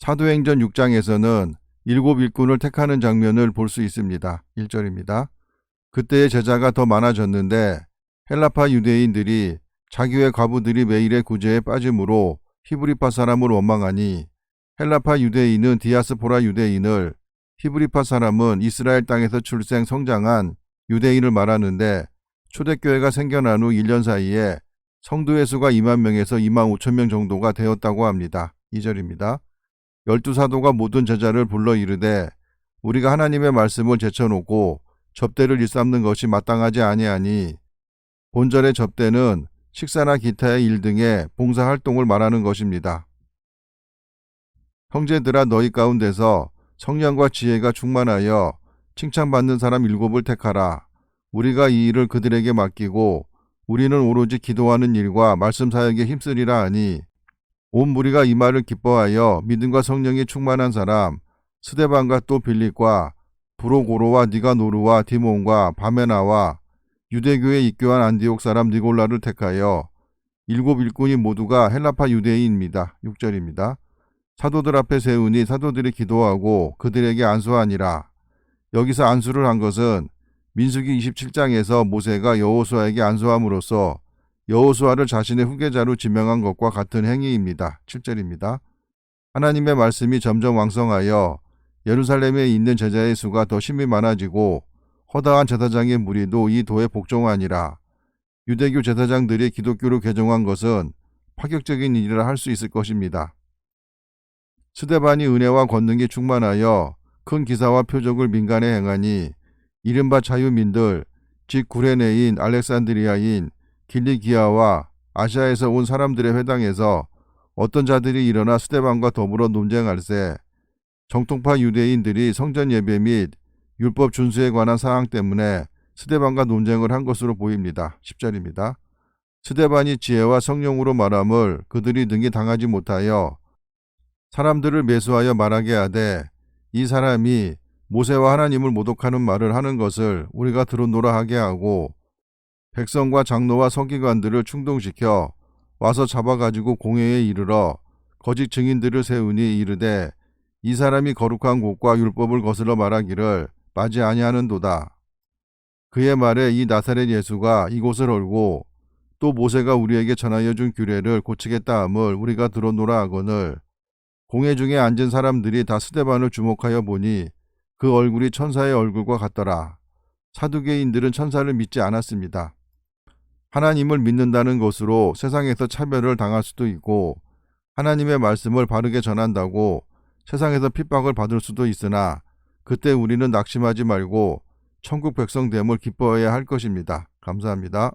사도행전 6장에서는 일곱 일꾼을 택하는 장면을 볼 수 있습니다. 1절입니다. 그때의 제자가 더 많아졌는데 헬라파 유대인들이 자기의 과부들이 매일의 구제에 빠짐으로 히브리파 사람을 원망하니 헬라파 유대인은 디아스포라 유대인을 히브리파 사람은 이스라엘 땅에서 출생 성장한 유대인을 말하는데 초대교회가 생겨난 후 1년 사이에 성도의 수가 2만 명에서 2만 5천 명 정도가 되었다고 합니다. 2절입니다. 열두 사도가 모든 제자를 불러 이르되 우리가 하나님의 말씀을 제쳐놓고 접대를 일삼는 것이 마땅하지 아니하니 본절의 접대는 식사나 기타의 일 등의 봉사 활동을 말하는 것입니다. 형제들아 너희 가운데서 성령과 지혜가 충만하여 칭찬받는 사람 일곱을 택하라. 우리가 이 일을 그들에게 맡기고 우리는 오로지 기도하는 일과 말씀 사역에 힘쓰리라 하니 온 무리가 이 말을 기뻐하여 믿음과 성령이 충만한 사람 스데반과 또 빌립과 브로고로와 니가노르와 디몬과 바메나와 유대교에 입교한 안디옥 사람 니골라를 택하여 일곱 일꾼이 모두가 헬라파 유대인입니다. 6절입니다. 사도들 앞에 세우니 사도들이 기도하고 그들에게 안수하니라. 여기서 안수를 한 것은 민수기 27장에서 모세가 여호수아에게 안수함으로써 여호수아를 자신의 후계자로 지명한 것과 같은 행위입니다. 7절입니다. 하나님의 말씀이 점점 왕성하여 예루살렘에 있는 제자의 수가 더 심히 많아지고 허다한 제사장의 무리도 이 도에 복종하니라. 유대교 제사장들이 기독교로 개종한 것은 파격적인 일이라 할 수 있을 것입니다. 스데반이 은혜와 권능이 충만하여 큰 기사와 표적을 민간에 행하니 이른바 자유민들, 즉 구레네인, 알렉산드리아인, 길리기아와 아시아에서 온 사람들의 회당에서 어떤 자들이 일어나 스데반과 더불어 논쟁할세 정통파 유대인들이 성전 예배 및 율법 준수에 관한 사항 때문에 스데반과 논쟁을 한 것으로 보입니다. 10절입니다. 스데반이 지혜와 성령으로 말함을 그들이 능히 당하지 못하여 사람들을 매수하여 말하게 하되 이 사람이 모세와 하나님을 모독하는 말을 하는 것을 우리가 들었노라 하게 하고 백성과 장로와 서기관들을 충동시켜 와서 잡아가지고 공회에 이르러 거짓 증인들을 세우니 이르되 이 사람이 거룩한 곳과 율법을 거슬러 말하기를 맞이 아니하는도다. 그의 말에 이 나사렛 예수가 이곳을 헐고 또 모세가 우리에게 전하여 준 규례를 고치겠다 함을 우리가 들었노라 하거늘 공회 중에 앉은 사람들이 다 스데반을 주목하여 보니 그 얼굴이 천사의 얼굴과 같더라. 사두개인들은 천사를 믿지 않았습니다. 하나님을 믿는다는 것으로 세상에서 차별을 당할 수도 있고 하나님의 말씀을 바르게 전한다고 세상에서 핍박을 받을 수도 있으나 그때 우리는 낙심하지 말고 천국 백성됨을 기뻐해야 할 것입니다. 감사합니다.